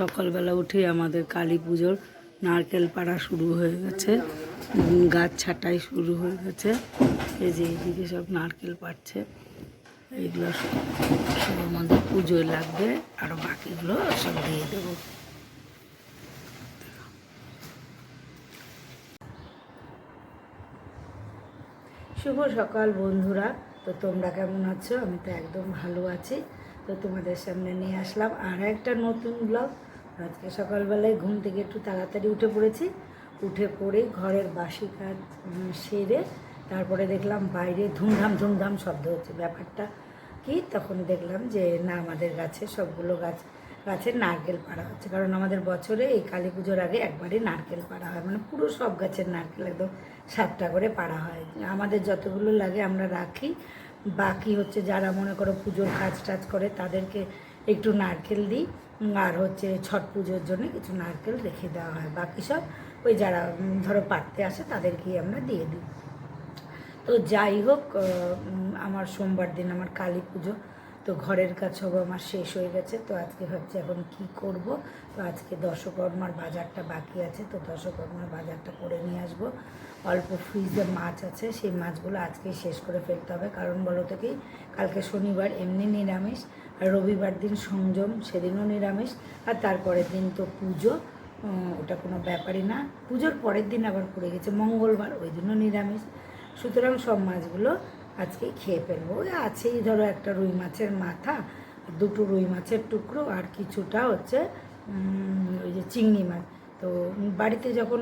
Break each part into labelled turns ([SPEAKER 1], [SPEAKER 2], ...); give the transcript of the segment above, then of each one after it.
[SPEAKER 1] সকালবেলা উঠে আমাদের কালী পুজোর নারকেল পাড়া শুরু হয়ে গেছে গাছ ছাটাই শুরু হয়ে গেছে, এই যে এইদিকে সব নারকেল পাড়ছে, এইগুলো সব আমাদের পুজোয় লাগবে, আর বাকিগুলো সব দিয়ে দেবো। শুভ সকাল বন্ধুরা, তো তোমরা কেমন আছো? আমি তো একদম ভালো আছি। তো তোমাদের সামনে নিয়ে আসলাম আর একটা নতুন ব্লগ আজকে সকালবেলায় ঘুম থেকে একটু তাড়াতাড়ি উঠে পড়েছি। উঠে পড়ে ঘরের বাসি কাজ সেরে তারপরে দেখলাম বাইরে ধুমধাম ধুমধাম শব্দ হচ্ছে। ব্যাপারটা কি? তখন দেখলাম যে, না, আমাদের গাছে সবগুলো গাছ, গাছে নারকেল পাড়া হচ্ছে। কারণ আমাদের বছরে এই কালী পুজোর আগে একবারই নারকেল পাড়া হয়। মানে পুরো সব গাছের নারকেল একদম সাতটা করে পাড়া হয়। আমাদের যতগুলো লাগে আমরা রাখি। বাকি হচ্ছে যারা মনে করো পুজোর কাজ টাজ করে তাদেরকে একটু নারকেল দিই আর হচ্ছে ছট পুজোর জন্য কিছু নারকেল রেখে দেওয়া হয়। বাকি সব ওই যারা ধরো পাড়তে আসে তাদেরকেই আমরা দিয়ে দিই। তো যাই হোক আমার সোমবার দিন আমার কালী পুজো। তো ঘরের কাজ সব আমার শেষ হয়ে গেছে। তো আজকে ভাবছি এখন কি করব? তো আজকে দশকর্মার বাজারটা বাকি আছে। তো দশকর্মার বাজারটা করে নিয়ে আসব। অল্প ফ্রিজে মাছ আছে, সেই মাছগুলো আজকেই শেষ করে ফেলতে হবে। কারণ বলো তো কি, কালকে শনিবার এমনি নিরামিষ, আর রবিবার দিন সংযম, সেদিনও নিরামিষ, আর তারপরের দিন তো পুজো। ওটা কোনো ব্যাপারই না। পুজোর পরের দিন আবার পড়ে গেছে, মঙ্গলবার, ওই দিনও নিরামিষ। সুতরাং সব মাছগুলো আজকেই খেয়ে ফেলব। ওই আছেই ধরো একটা রুই মাছের মাথা, দুটো রুই মাছের টুকরো, আর কিছুটা হচ্ছে ওই যে চিংড়ি মাছ। তো বাড়িতে যখন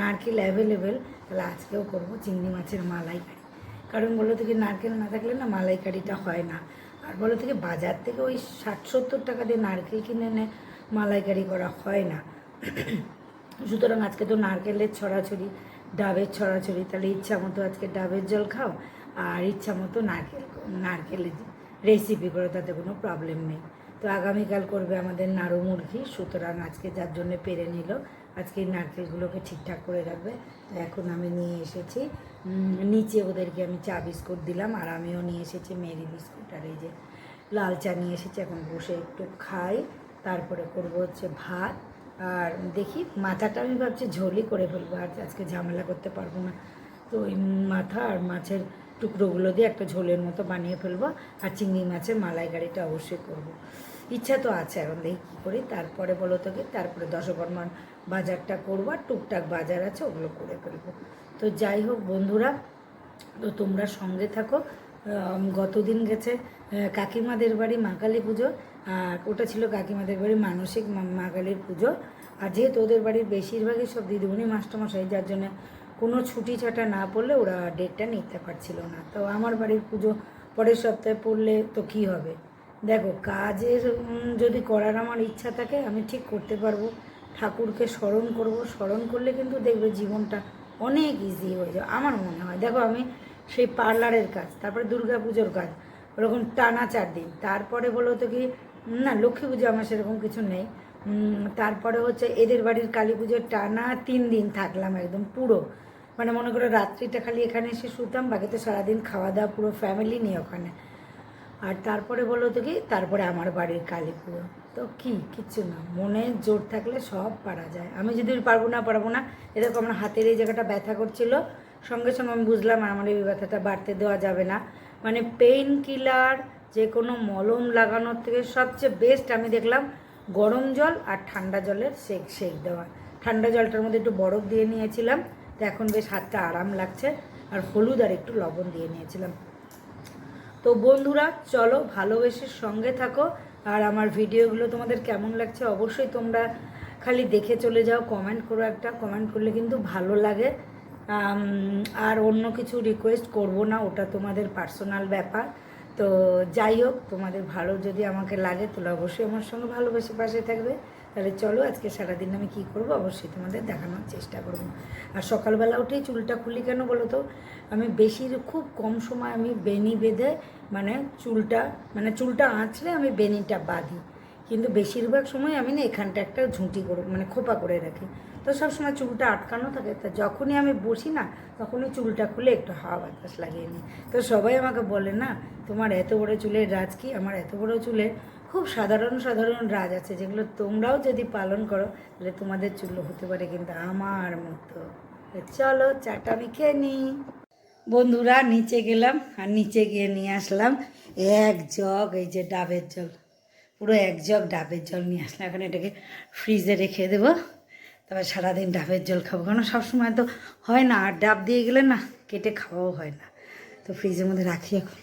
[SPEAKER 1] নারকেল অ্যাভেলেবেল তাহলে আজকেও করব চিংড়ি মাছের মালাইকারি। কারণ বলো থেকে নারকেল না থাকলে না মালাইকারিটা হয় না। আর বলো থেকে বাজার থেকে ওই ষাট সত্তর টাকা দিয়ে নারকেল কিনে এনে মালাইকারি করা হয় না। সুতরাং আজকে তো নারকেলের ছড়াছড়ি, ডাবের ছড়াছড়ি, তাহলে ইচ্ছা মতো আজকে ডাবের জল খাও। আর ইচ্ছা মতো নারকেল, নারকেলের রেসিপি করো, তাতে কোনো প্রবলেম নেই। তো আগামীকাল করবে আমাদের নাড়ু মুরগি, সুতরাং আজকে যার জন্য পেরে নিল, আজকে নারকেলগুলোকে ঠিকঠাক করে রাখবে। তো এখন আমি নিয়ে এসেছি নিচে ওদেরকে আমি চা বিস্কুট দিলাম, আর আমিও নিয়ে এসেছি মেরি বিস্কুট, আর এই যে লাল চা নিয়ে এসেছি। এখন বসে একটু খাই, তারপরে করব হচ্ছে ভাত। আর দেখি, মাথাটা আমি ভাবছি ঝোলই করে ফেলব, আর আজকে ঝামেলা করতে পারব না। তো ওই মাথা আর মাছের টুকরোগুলো দিয়ে একটা ঝোলের মতো বানিয়ে ফেলব, আর চিংড়ি মাছের মালাইকারিটা অবশ্যই করব। ইচ্ছা তো আছে এখন দেখি কী করি, তারপরে বলো তোকে তারপরে দশকর্মার বাজারটা করব, আর টুকটাক বাজার আছে ওগুলো করে ফেলব তো যাই হোক বন্ধুরা, তো তোমরা সঙ্গে থাকো গতদিন গেছে কাকিমাদের বাড়ি মা কালী পুজো, আর ওটা ছিল কাকিমাদের বাড়ি মানসিক মা কালীর পুজো আর যেহেতু ওদের বাড়ির বেশিরভাগই সব দিদিমণি, মাস্টারমশাই, যার জন্য কোনো ছুটি ছাটা না পড়লে ওরা ডেটটা নিতে পারছিল না। তো আমার বাড়ির পুজো পরের সপ্তাহে পড়লে তো কী হবে? দেখো, কাজের যদি করার আমার ইচ্ছা থাকে, আমি ঠিক করতে পারব। ঠাকুরকে স্মরণ করব। স্মরণ করলে কিন্তু দেখবে জীবনটা অনেক ইজি হয়ে যাবে। আমার মনে হয়, দেখো আমি সেই পার্লারের কাজ, তারপরে দুর্গা পুজোর কাজ, ওরকম টানা চার দিন। তারপরে বলো তো কি না, লক্ষ্মী পুজো আমার সেরকম কিছু নেই। তারপরে হচ্ছে এদের বাড়ির কালী পুজোর টানা তিন দিন থাকলাম একদম পুরো। মানে মনে করো রাত্রিটা খালি এখানে এসে শুতাম বাকি তো সারাদিন খাওয়া দাওয়া পুরো ফ্যামিলি নিয়ে ওখানে। আর তারপরে বলো তো কি, তারপরে আমার বাড়ির কালী তো কি, কিচ্ছু না, মনে জোর থাকলে সব পারা যায়। আমি যদি পারব না পারব না, এরকম আমার হাতের এই জায়গাটা ব্যথা করছিল, সঙ্গে সঙ্গে আমি বুঝলাম আমার এই ব্যথাটা বাড়তে দেওয়া যাবে না। মানে পেইন কিলার যে কোনো মলম লাগানোর থেকে সবচেয়ে বেস্ট আমি দেখলাম, গরম জল আর ঠান্ডা জলের সেক সেক দেওয়া। ঠান্ডা জলটার মধ্যে একটু বরফ দিয়ে নিয়েছিলাম তো এখন বেশ হাতটা আরাম লাগছে। আর হলুদ আর একটু লবণ দিয়ে নিয়েছিলাম। তো বন্ধুরা, চলো ভালোবেসে সঙ্গে থাকো। আর আমার ভিডিওগুলো তোমাদের কেমন লাগছে অবশ্যই তোমরা খালি দেখে চলে যাও কমেন্ট করো একটা। কমেন্ট করলে কিন্তু ভালো লাগে। আর অন্য কিছু রিকোয়েস্ট করব না, ওটা তোমাদের পার্সোনাল ব্যাপার। তো যাই হোক, তোমাদের ভালো যদি আমাকে লাগে, তাহলে অবশ্যই আমার সঙ্গে ভালোবেসে পাশে থাকবে। তাহলে চলো আজকে সারাদিন আমি কী করব? অবশ্যই তোমাদের দেখানোর চেষ্টা করব। আর সকালবেলা উঠেই চুলটা খুলি কেন বলো তো? আমি বেশি খুব কম সময় আমি বেনি বেঁধে মানে চুলটা মানে চুলটা আঁচড়ে আমি বেনিটা বাঁধি। কিন্তু বেশিরভাগ সময় আমি না এখানটা একটা ঝুঁটি করে মানে খোপা করে রাখি। তো সবসময় চুলটা আটকানো থাকে, তা যখনই আমি বসি না, তখনই চুলটা খুলে একটু হাওয়া বাতাস লাগিয়ে নিই। তো সবাই আমাকে বলে না, তোমার এত বড় চুলের রাজ কি? আমার এত বড় চুলের খুব সাধারণ সাধারণ রাজ আছে, যেগুলো তোমরাও যদি পালন করো, তাহলে তোমাদের চুল্লো হতে পারে কিন্তু আমার মতো। চলো চাটা আমি খেয়ে নিই। বন্ধুরা, নিচে গেলাম আর নিচে গিয়ে নিয়ে আসলাম এক জগ, এই যে ডাবের জল। পুরো এক জগ ডাবের জল নিয়ে আসলাম, এখন এটাকে ফ্রিজে রেখে দেবো। তবে সারাদিন ডাবের জল খাব কারণ সবসময় তো হয় না, আর ডাব দিয়ে গেলে না, কেটে খাওয়াও হয় না। তো ফ্রিজের মধ্যে রাখি এখন।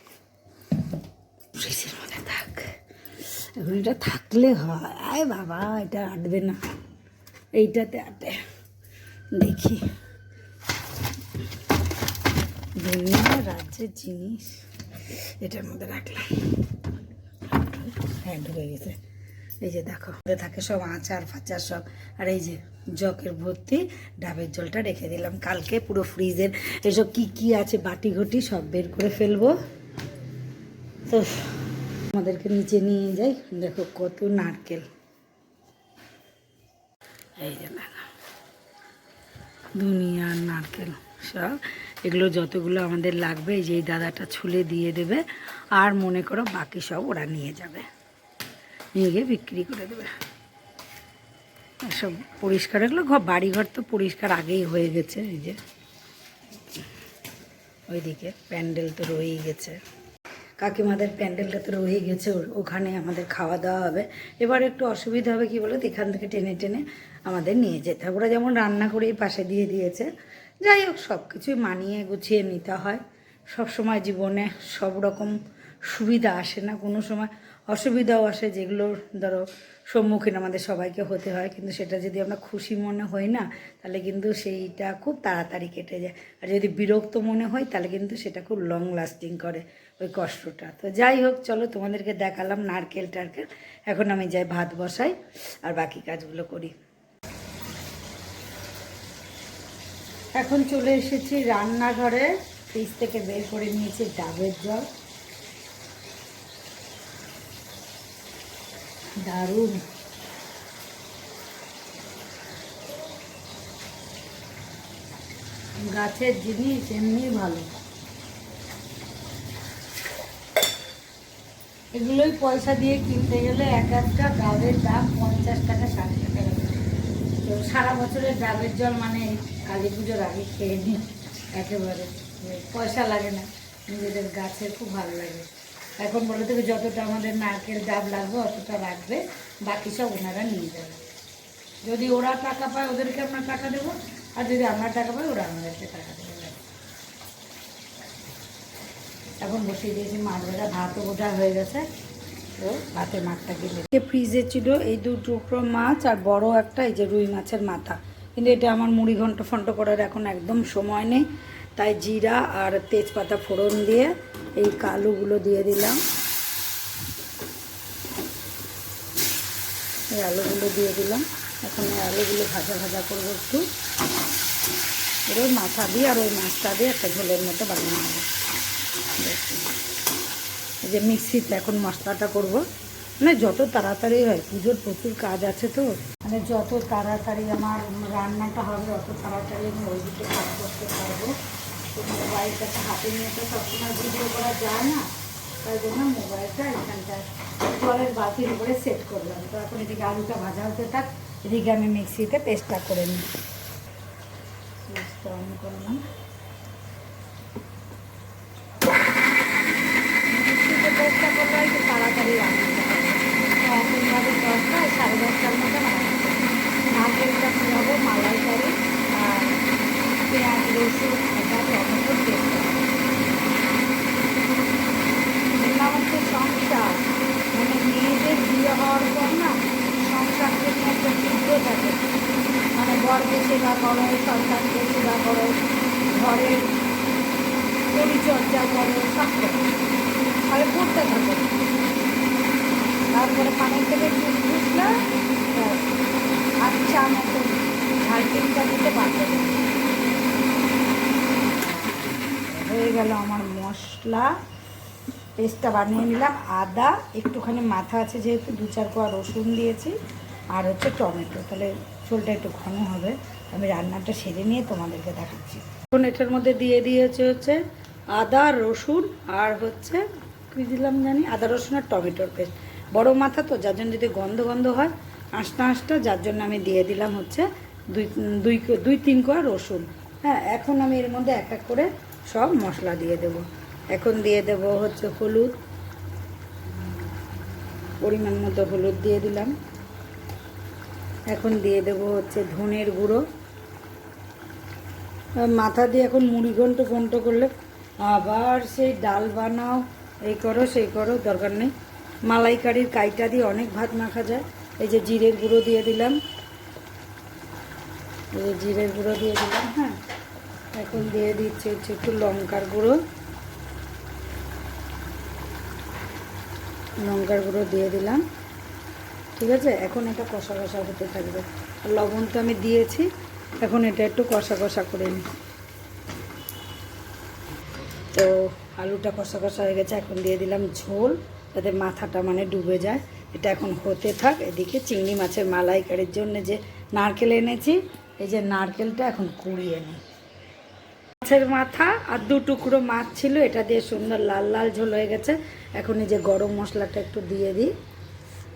[SPEAKER 1] ফ্রিজের মধ্যে থাক। এখন এটা থাকলে হয়। আয় বাবা, এটা আটবে না। এইটাতে আটে। দেখি। দুনিয়া রাজ্যের জিনিস এটার মধ্যে রাখলাম। হ্যাঁ ঢুকে গেছে। এই যে দেখো ওতে থাকে সব আচার ফাচার সব। আর এই যে জকের ভর্তি, ডাবের জলটা রেখে দিলাম। কালকে পুরো ফ্রিজের এসব কি কি আছে, বাটি ঘটি সব বের করে ফেলব। তো আমাদেরকে নিচে নিয়ে যাই। দেখো কত নারকেল। এই যে দুনিয়ার নারকেল সব। এগুলো যতগুলো আমাদের লাগবে, এই যে এই দাদাটা ছুলে দিয়ে দেবে। আর মনে করো বাকি সব ওরা নিয়ে যাবে। নিয়ে গিয়ে বিক্রি করে দেবে। সব পরিষ্কার, এগুলো ঘর বাড়িঘর তো পরিষ্কার আগেই হয়ে গেছে, এই যে। ওইদিকে প্যান্ডেল তো রয়েই গেছে। কাকিমাদের প্যান্ডেলটা তো রয়ে গেছে ওখানে আমাদের খাওয়া দাওয়া হবে। এবার একটু অসুবিধা হবে কি বলো এখান থেকে টেনে টেনে আমাদের নিয়ে যেতে হবে। ওরা যেমন রান্না করেই পাশে দিয়ে দিয়েছে। যাই হোক সব কিছুই মানিয়ে গুছিয়ে নিতে হয়। সব সময় জীবনে সব রকম সুবিধা আসে না কোনো সময়। অসুবিধাও আসে যেগুলোর ধরো সম্মুখীন আমাদের সবাইকে হতে হয়, কিন্তু সেটা যদি আমরা খুশি মনে হই না, তাহলে কিন্তু সেইটা খুব তাড়াতাড়ি কেটে যায়। আর যদি বিরক্ত মনে হয় তাহলে কিন্তু সেটা খুব লং লাস্টিং করে ওই কষ্টটা। তো যাই হোক, চলো তোমাদেরকে দেখালাম নারকেল টারকেল। এখন আমি যাই ভাত বসাই, আর বাকি কাজগুলো করি। এখন চলে এসেছি রান্নাঘরে। ফ্রিজ থেকে বের করে নিয়েছি ডাবের জল। দারুণ। গাছের জিনিস এমনি ভালো। এগুলোই পয়সা দিয়ে কিনতে গেলে এক একটা ডাবের দাম পঞ্চাশ টাকা, ষাট টাকা। তো সারা বছরের ডাবের জল মানে কালী পুজোর আগে খেয়ে নিই একেবারে। পয়সা লাগে না, নিজেদের গাছের খুব ভালো লাগে। এখন বলে দেবে, যতটা আমাদের নারকেল ডাব লাগবে, অতটা রাখবে, বাকি সব ওনারা নিয়ে যাবে। যদি ওরা টাকা পায়, ওদেরকে আমরা টাকা দেবো, আর যদি আমরা টাকা পাই, ওরা আমাদেরকে টাকা দেবে। এখন বসিয়ে দিয়েছি মাছ ভাজা, ভাতও গোটা হয়ে গেছে। তো ভাতের মাঠটা গেলে। ফ্রিজে ছিল এই দু টুকরো মাছ আর বড় একটা, এই যে রুই মাছের মাথা। কিন্তু এটা আমার মুড়ি ঘন্ট ফন্ট করার এখন একদম সময় নেই। তাই জিরা আর তেজপাতা ফোড়ন দিয়ে এই কালোগুলো দিয়ে দিলাম। এই আলুগুলো দিয়ে দিলাম। এখন এই আলুগুলো ভাজা ভাজা করব একটু। ওই মাথা দিয়ে আর ওই মাছটা দিয়ে একটা ঝোলের মতো বানিয়ে দেখি। এই যে মিক্সিতে এখন মশলাটা করব। মানে যত তাড়াতাড়ি হয়, পুজোর প্রচুর কাজ আছে তো। মানে যত তাড়াতাড়ি আমার রান্নাটা হবে, অত তাড়াতাড়ি আমি ওই দিকে কাজ করতে পারব। তো হাতে নিয়ে তো সবসময় ভিডিও করা যায় না। তাই জন্য মোবাইলটা এখানটায় জলের বালতির উপরে সেট করলাম। তো এখন এদিকে আলুটা ভাজা হতে থাক, এদিকে আমি মিক্সিতে পেস্টটা করে নিই। পেস্টটা অন করলাম মিক্সিতে পেস্টটা করলে একটু তাড়াতাড়ি রান্নাটা হবে তো এখনভাবে দশটায় সাড়ে দশটার মধ্যে নারকেলটা খাওয়াবো মালাইকারি আর পেঁয়াজ রসুন আদা টমেটো পেস্ট এগুলো হচ্ছে সংসার মানে মেয়েদের বিয়ে হওয়ার পর না সংসারকে নিয়ে একটা যুদ্ধ থাকে মানে বরকে সেবা করো সন্তানকে সেবা করো ঘরের পরিচর্যা করো সব করো তাহলে করতে থাকো তারপরে পানির থেকে দুধ বুঝলে আচ্ছা মতো ঝালটিনটা দিতে পারবে হয়ে গেল আমার মশলা, পেস্টটা বানিয়ে নিলাম, আদা, একটুখানি মাথা আছে যেহেতু, দু চার কোয়া রসুন দিয়েছি, আর হচ্ছে টমেটো। তাহলে ঝোলটা একটু ঘন হবে, আমি রান্নাটা সেরে নিয়ে তোমাদেরকে দেখাচ্ছি। এখন এটার মধ্যে দিয়ে দিয়েছে হচ্ছে আদা, রসুন, আর হচ্ছে, কী দিলাম জানি? আদা, রসুন আর টমেটোর পেস্ট। বড় মাথা তো, যার জন্য যদি গন্ধ গন্ধ হয়, আঁশটা আঁশটা, যার জন্য আমি দিয়ে দিলাম হচ্ছে দুই দুই দুই, তিন কোয়া রসুন। হ্যাঁ এখন আমি এর মধ্যে এক এক করে সব মশলা দিয়ে দেব। এখন দিয়ে দেব হচ্ছে হলুদ। পরিমাণ মতো হলুদ দিয়ে দিলাম। এখন দিয়ে দেব হচ্ছে ধনের গুঁড়ো। মাথা দিয়ে এখন মুড়ি ঘন্ট ঘন্ট করলে আবার সেই ডাল বানাও, এই করো, সেই করো, দরকার নেই। মালাইকারির কাইটা দিয়ে অনেক ভাত মাখা যায়। এই যে জিরের গুঁড়ো দিয়ে দিলাম। এই যে জিরের গুঁড়ো দিয়ে দিলাম হ্যাঁ। এখন দিয়ে দিচ্ছি হচ্ছে একটু লঙ্কার গুঁড়ো। লঙ্কার গুঁড়ো দিয়ে দিলাম। ঠিক আছে? এখন এটা কষা কষা হতে থাকবে। লবণ তো আমি দিয়েছি। এখন এটা একটু কষা কষা করে নিই। তো আলুটা কষা কষা হয়ে গেছে, এখন দিয়ে দিলাম ঝোল যাতে মাথাটা মানে ডুবে যায়। এটা এখন হতে থাক। এদিকে চিংড়ি মাছের মালাইকারির জন্য যে নারকেল এনেছি, এই যে নারকেলটা এখন কুড়িয়ে নিই। মাছের মাথা আর দু টুকরো মাছ ছিল, এটা দিয়ে সুন্দর লাল লাল ঝোল হয়ে গেছে। এখন এই যে গরম মশলাটা একটু দিয়ে দিই।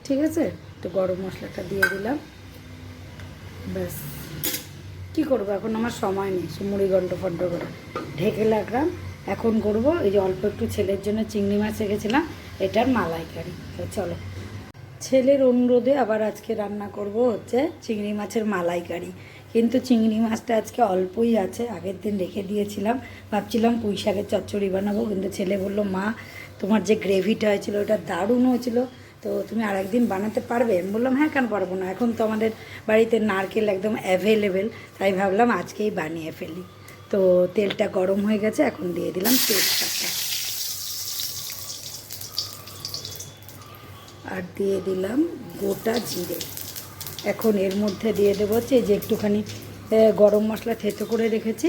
[SPEAKER 1] ঠিক আছে? একটু গরম মশলাটা দিয়ে দিলাম। ব্যাস। কি করব? এখন আমার সময় নেই। মুড়ি ঘন্ট ফন্ট করে ঢেকে রাখলাম। এখন করব এই যে অল্প একটু ছেলের জন্য চিংড়ি মাছ রেখেছিলাম, এটার মালাইকারি। চলো। ছেলের অনুরোধে আবার আজকে রান্না করব হচ্ছে চিংড়ি মাছের মালাইকারি। কিন্তু চিংড়ি মাছটা আজকে অল্পই আছে, আগের দিন রেখে দিয়েছিলাম। ভাবছিলাম পুঁই শাকের চচ্চড়ি বানাবো, কিন্তু ছেলে বলল, মা, তোমার যে গ্রেভিটা হয়েছিল, ওটা দারুণ হয়েছিল। তো তুমি আর একদিন বানাতে পারবে? আমি বললাম হ্যাঁ কেন পারব না? এখন তো আমাদের বাড়িতে নারকেল একদম অ্যাভেলেবেল তাই ভাবলাম আজকেই বানিয়ে ফেলি। তো তেলটা গরম হয়ে গেছে, এখন দিয়ে দিলাম তেজপাতা। আর দিয়ে দিলাম গোটা জিরে। এখন এর মধ্যে দিয়ে দেবো হচ্ছে যে একটুখানি গরম মশলা থেতো করে রেখেছি।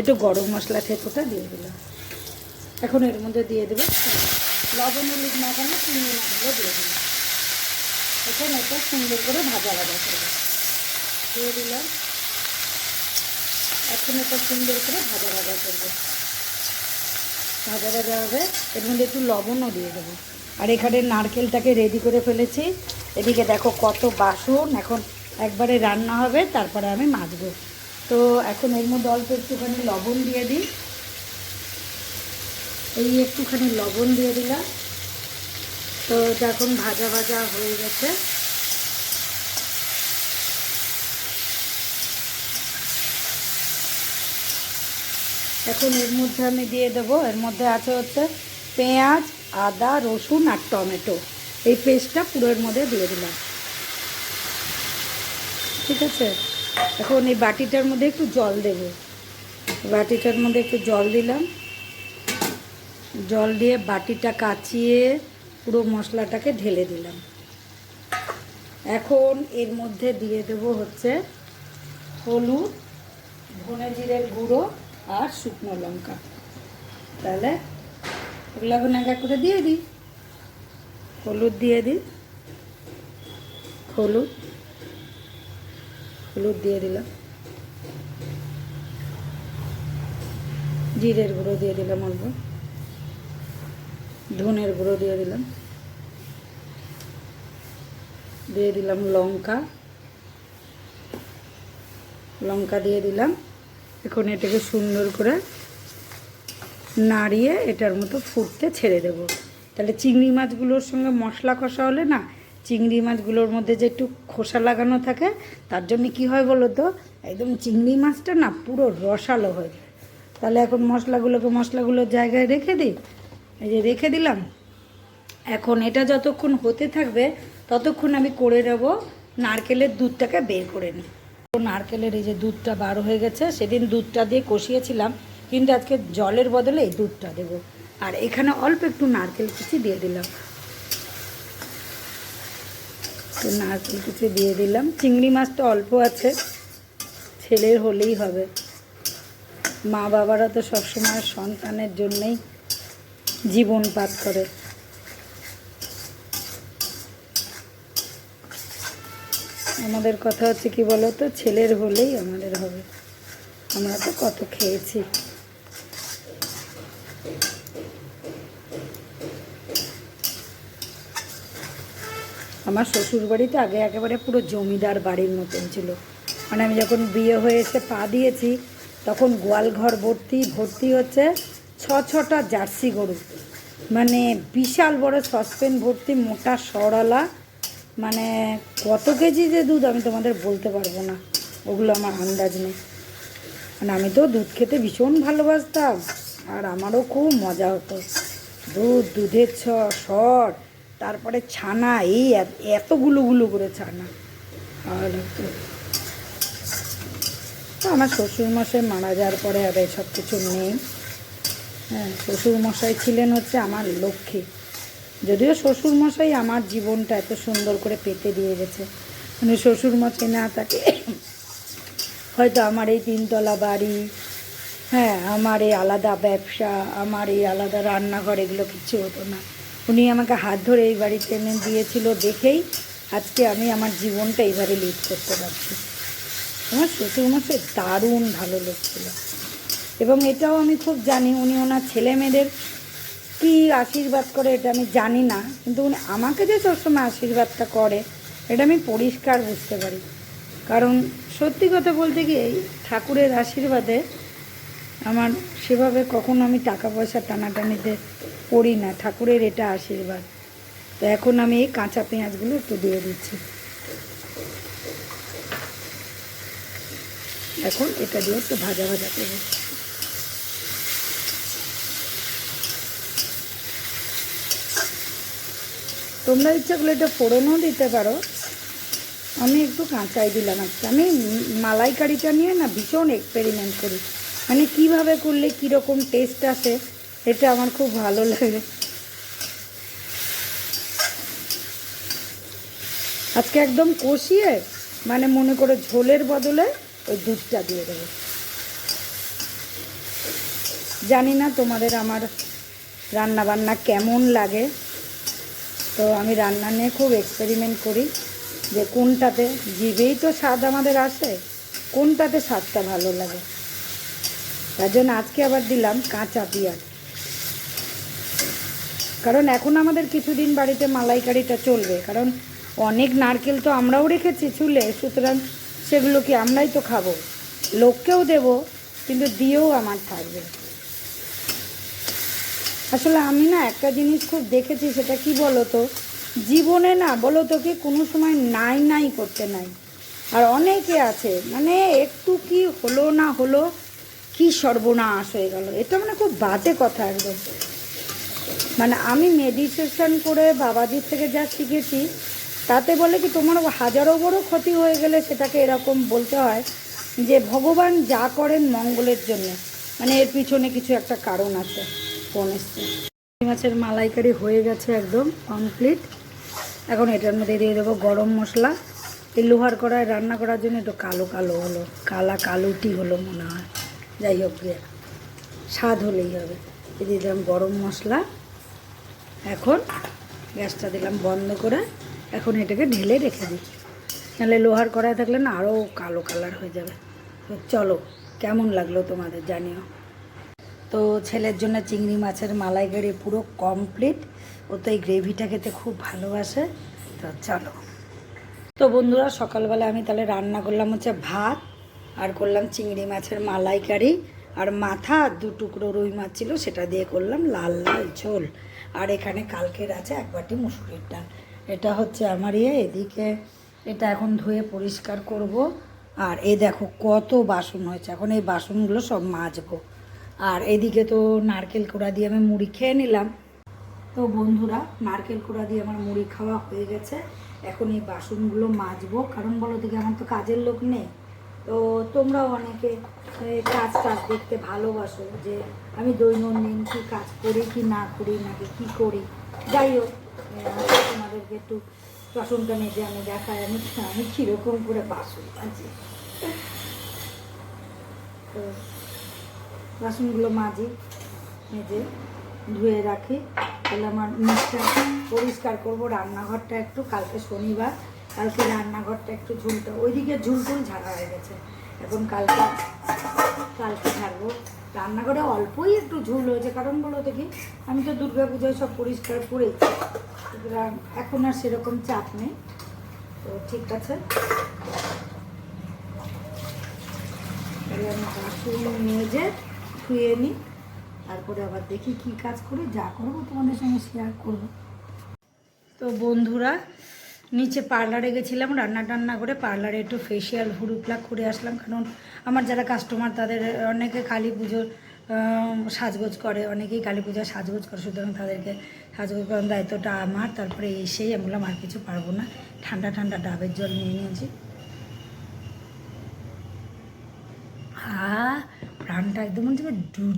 [SPEAKER 1] একটু গরম মশলা থেতোটা দিয়ে দিলাম। এখন এর মধ্যে দিয়ে দেবো লবণ, হলুদ, মাখানো চিংড়ি মাছগুলো দিয়ে দিলাম। এখন এটা সুন্দর করে ভাজা ভাজা করব। দিয়ে দিলাম। এখন এটা সুন্দর করে ভাজা ভাজা করব। ভাজা ভাজা হবে। এর মধ্যে একটু লবণও দিয়ে দেবো। আর এখানে নারকেলটাকে রেডি করে ফেলেছি। এদিকে দেখো কত বাসন, এখন একবারে রান্না হবে, তারপরে আমি মাজবো। তো এখন এর মধ্যে অল্প একটুখানি লবণ দিয়ে দিই। এই একটুখানি লবণ দিয়ে দিলাম। তো এটা এখন ভাজা ভাজা হয়ে গেছে। এখন এর মধ্যে আমি দিয়ে দেবো। এর মধ্যে আছে হচ্ছে পেঁয়াজ, আদা, রসুন আর টমেটো। এই পেস্টটা পুরোর মধ্যে দিয়ে দিলাম। ঠিক আছে? এখন এই বাটিটার মধ্যে একটু জল দেব। বাটিটার মধ্যে একটু জল দিলাম। জল দিয়ে বাটিটা কাচিয়ে পুরো মশলাটাকে ঢেলে দিলাম। এখন এর মধ্যে দিয়ে দেব হচ্ছে হলুদ, ধনে জিরের গুঁড়ো আর শুকনো লঙ্কা। তাহলে এগুলো এখন এক করে দিয়ে দিই। হলুদ দিয়ে দিই। হলুদ। হলুদ দিয়ে দিলাম। জিরের গুঁড়ো দিয়ে দিলাম অল্প। ধনের গুঁড়ো দিয়ে দিলাম। দিয়ে দিলাম লঙ্কা। লঙ্কা দিয়ে দিলাম। এখন এটাকে সুন্দর করে নাড়িয়ে এটার মতো ফুটতে ছেড়ে দেব। তাহলে চিংড়ি মাছগুলোর সঙ্গে মশলা কষা হলে না, চিংড়ি মাছগুলোর মধ্যে যে একটু খোসা লাগানো থাকে, তার জন্য কি হয় বলো তো? একদম চিংড়ি মাছটা না পুরো রসালো হয়ে যায়। তাহলে এখন মশলাগুলোকে মশলাগুলোর জায়গায় রেখে দিই। এই যে রেখে দিলাম। এখন এটা যতক্ষণ হতে থাকবে, ততক্ষণ আমি করে নেব নারকেলের দুধটাকে বের করে নিই নারকেলের এই যে দুধটা বার হয়ে গেছে, সেদিন দুধটা দিয়ে কষিয়েছিলাম, কিন্তু আজকে জলের বদলে এই দুধটা দেবো। আর এখানে অল্প একটু নারকেল কুচি দিয়ে দিলাম। তো নারকেল কুচি দিয়ে দিলাম। চিংড়ি মাছটা অল্প আছে, ছেলের হলেই হবে। মা বাবারা তো সবসময় সন্তানের জন্যেই জীবন পাত করে। আমাদের কথা হচ্ছে কি বলতো? ছেলের হলেই আমাদের হবে। আমরা তো কত খেয়েছি। আমার শ্বশুর বাড়িতে আগে একেবারে পুরো জমিদার বাড়ির মতন ছিল। মানে আমি যখন বিয়ে হয়ে এসে পা দিয়েছি, তখন গোয়াল ঘর ভর্তি ভর্তি হচ্ছে ছ ছটা জার্সি গরু। মানে বিশাল বড় সসপেন ভর্তি, মোটা সরলা। মানে কত কেজি যে দুধ আমি তোমাদের বলতে পারব না। ওগুলো আমার আন্দাজ নেই। মানে আমি তো দুধ খেতে ভীষণ ভালোবাসতাম। আর আমারও খুব মজা হতো। দুধ, দুধের ছ, সর তারপরে ছানা, এই এত- এতগুলো গুলো করে ছানা। আর আমার শ্বশুরমশাই মারা যাওয়ার পরে আর এসব কিছু নেই। হ্যাঁ শ্বশুরমশাই ছিলেন হচ্ছে আমার লক্ষ্মী। যদিও শ্বশুরমশাই আমার জীবনটা এত সুন্দর করে পেতে দিয়ে গেছে। মানে শ্বশুরমশাই না থাকে, হয়তো আমার এই তিনতলা বাড়ি হ্যাঁ আমার এই আলাদা ব্যবসা, আমার এই আলাদা রান্নাঘর, এগুলো কিছু হতো না। উনি আমাকে হাত ধরে এই বাড়িতে এনে দিয়েছিল দেখেই আজকে আমি আমার জীবনটা এইভাবে লিড করতে পারছি। আমার শ্বশুরমশাই দারুণ ভালো লোক ছিল। এবং এটাও আমি খুব জানি উনি ওনার ছেলে মেয়েদের কী আশীর্বাদ করে এটা আমি জানি না, কিন্তু উনি আমাকে যে সবসময় আশীর্বাদটা করে, এটা আমি পরিষ্কার বুঝতে পারি। কারণ সত্যি কথা বলতে এই ঠাকুরের আশীর্বাদে আমার সেভাবে কখনো আমি টাকা পয়সা টানাটানিতে পড়ি না। ঠাকুরের এটা আশীর্বাদ। তো এখন আমি এই কাঁচা পেঁয়াজগুলো একটু দিয়ে দিচ্ছি। এখন এটা দিয়ে একটু ভাজা ভাজা করব। তোমরা ইচ্ছা করলে এটা ফোড়নও দিতে পারো। আমি একটু কাঁচাই দিলাম আজকে। আমি মালাইকারিটা নিয়ে না ভীষণ এক্সপেরিমেন্ট করি। মানে কীভাবে করলে কীরকম টেস্ট আসে, এটা আমার খুব ভালো লাগে। আজকে একদম কষিয়ে মানে মনে করে ঝোলের বদলে ওই দুধটা দিয়ে দেবো। জানি না তোমাদের আমার রান্না বান্না কেমন লাগে। তো আমি রান্না নিয়ে খুব এক্সপেরিমেন্ট করি যে কোনটাতে, জিভেই তো স্বাদ আমাদের আসে, কোনটাতে স্বাদটা ভালো লাগে। তার জন্য আজকে আবার দিলাম কাঁচা পেঁয়াজ। কারণ এখন আমাদের কিছুদিন বাড়িতে মালাইকারিটা চলবে, কারণ অনেক নারকেল তো আমরাও রেখেছি চুলে, সুতরাং সেগুলো কি আমরাই তো খাব। লোককেও দেব, কিন্তু দিয়েও আমার থাকবে। আসলে আমি না একটা জিনিস খুব দেখেছি, সেটা কি বলো তো জীবনে না বলো তো কি, কোনো সময় নাই নাই করতে নাই। আর অনেকে আছে মানে একটু কি হলো না হলো কি সর্বনাশ হয়ে গেল। এটা মানে খুব বাজে কথা একদম। মানে আমি মেডিটেশন করে বাবাজির থেকে যা শিখেছি, তাতে বলে কি তোমার হাজারো বড় ক্ষতি হয়ে গেলে সেটাকে এরকম বলতে হয় যে ভগবান যা করেন মঙ্গলের জন্য। মানে এর পিছনে কিছু একটা কারণ আছে, কোন এসছে মাছের মালাইকারি হয়ে গেছে একদম কমপ্লিট এখন এটার মধ্যে দিয়ে দেবো গরম মশলা। এই লোহার কড়ায় রান্না করার জন্য একটু কালো কালো হলো, কালা কালোটি হলো মনে হয়। যাই হোক স্বাদ হলেই হবে। দিয়ে দিলাম গরম মশলা, এখন গ্যাসটা দিলাম বন্ধ করে, এখন এটাকে ঢেলে রেখে দিই। নাহলে লোহার কড়াই থাকলে না আরও কালো কালার হয়ে যাবে। তো চলো, কেমন লাগল তোমাদের জানিও। তো ছেলের জন্য চিংড়ি মাছের মালাইকারি পুরো কমপ্লিট ও তো এই গ্রেভিটা খেতে খুব ভালোবাসে। তো চলো। তো বন্ধুরা, সকালবেলা আমি তাহলে রান্না করলাম হচ্ছে ভাত। আর করলাম চিংড়ি মাছের মালাইকারি। আর মাথা দু টুকরো রুই মাছ ছিল, সেটা দিয়ে করলাম লাল লাল ঝোল। আর এখানে কালকের আছে এক বাটি মুসুরির ডাল। এটা হচ্ছে আমার ইয়ে এদিকে এটা এখন ধুয়ে পরিষ্কার করব। আর এই দেখো কত বাসন হয়েছে, এখন এই বাসনগুলো সব মাজবো। আর এদিকে তো নারকেল কোড়া দিয়ে আমি মুড়ি খেয়ে নিলাম। তো বন্ধুরা, নারকেল কোড়া দিয়ে আমার মুড়ি খাওয়া হয়ে গেছে। এখন এই বাসনগুলো মাজবো, কারণ বলো দেখি আমার তো কাজের লোক নেই? তো তোমরাও অনেকে কাজ টাজ দেখতে ভালোবাসো যে আমি দৈনন্দিন কি কাজ করি কি না করি, নাকি কি করি। যাই হোক তোমাদেরকে একটু বাসনটা মেজে আমি দেখাই আমি আমি কীরকম করে বাসন মাজি তো বাসনগুলো মাজি, মেজে, ধুয়ে রাখি। তাহলে আমার মুখটা পরিষ্কার করব, রান্নাঘরটা একটু কালকে শনিবার। কালকে রান্নাঘরটা একটু ঝুলটা ওইদিকে ঝুলটুল ঝাড়া হয়ে গেছে। এখন কালকে কালকে ঝাড়বো। রান্নাঘরে অল্পই একটু ঝুল হয়েছে কারণ বলো দেখি আমি তো দুর্গা পুজোয় সব পরিষ্কার করেছি। সুতরাং এখন আর সেরকম চাপ নেই। তো ঠিক আছে। আমি বাসন মেজে ধুয়ে নিই তারপরে আবার দেখি কি কাজ করি, যা করব তোমাদের সঙ্গে শেয়ার করব। তো বন্ধুরা নিচে পার্লারে গেছিলাম, রান্না টান্না করে পার্লারে একটু ফেসিয়াল হুড়ু প্লাক করে আসলাম। কারণ আমার যারা কাস্টমার তাদের অনেকে কালী পুজোর সাজগোজ করে, অনেকেই কালী পূজার সাজগোজ করে, সুতরাং তাদেরকে সাজগোজ করার দায়িত্বটা আমার। তারপরে এসেই আমি বললাম, আর কিছু পারব না, ঠান্ডা ঠান্ডা ডাবের জল নিয়ে নিয়েছি। হা প্রাণটা একদম মনে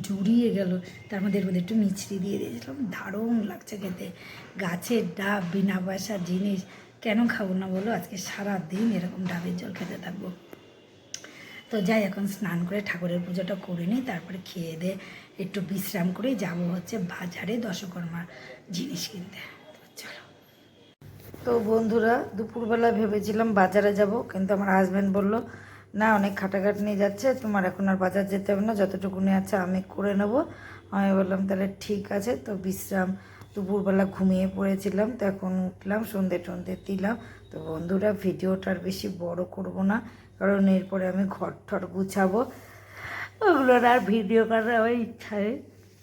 [SPEAKER 1] জুড়িয়ে গেল। তার মধ্যে এর মধ্যে একটু মিছড়ি দিয়ে দিয়েছিলাম। দারুণ লাগছে খেতে। গাছের ডাব, বিনা পয়সার জিনিস কেন খাব না বলো? আজকে সারা দিন এরকম ডাবের জল খেতে থাকব। তো যাই, এখন স্নান করে ঠাকুরের পুজোটা করে নিই, তারপরে খেয়ে দিয়ে একটু বিশ্রাম করে যাব হচ্ছে বাজারে দশকর্মার জিনিস কিনতে। চলো। তো বন্ধুরা, দুপুরবেলা ভেবেছিলাম বাজারে যাব, কিন্তু আমার হাজব্যান্ড বলল, না, অনেক খাটাখাট নিয়ে যাচ্ছে, তোমার এখন আর বাজার যেতে হবে না, যতটুকুনি আছে আমি করে নেব। আমি বললাম, তাহলে ঠিক আছে। তো বিশ্রাম দুপুরবেলা ঘুমিয়ে পড়েছিলাম, তো এখন উঠলাম, সন্ধে টন্ধে দিলাম। তো বন্ধুরা, ভিডিওটা আর বেশি বড় করব না, কারণ এরপরে আমি ঘর ঠর গুছাবো। ওগুলোর আর ভিডিও করার আমার ইচ্ছা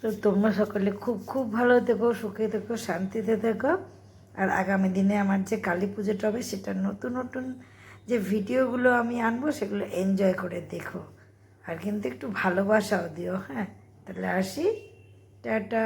[SPEAKER 1] তো তোমরা সকলে খুব খুব ভালো থেকো, সুখে থেকো, শান্তিতে থেকো। আর আগামী দিনে আমার যে কালী পুজোটা হবে, সেটা নতুন নতুন যে ভিডিওগুলো আমি আনব, সেগুলো এনজয় করে দেখো। আর কিন্তু একটু ভালোবাসাও দিও হ্যাঁ? তাহলে আসি। টাটা।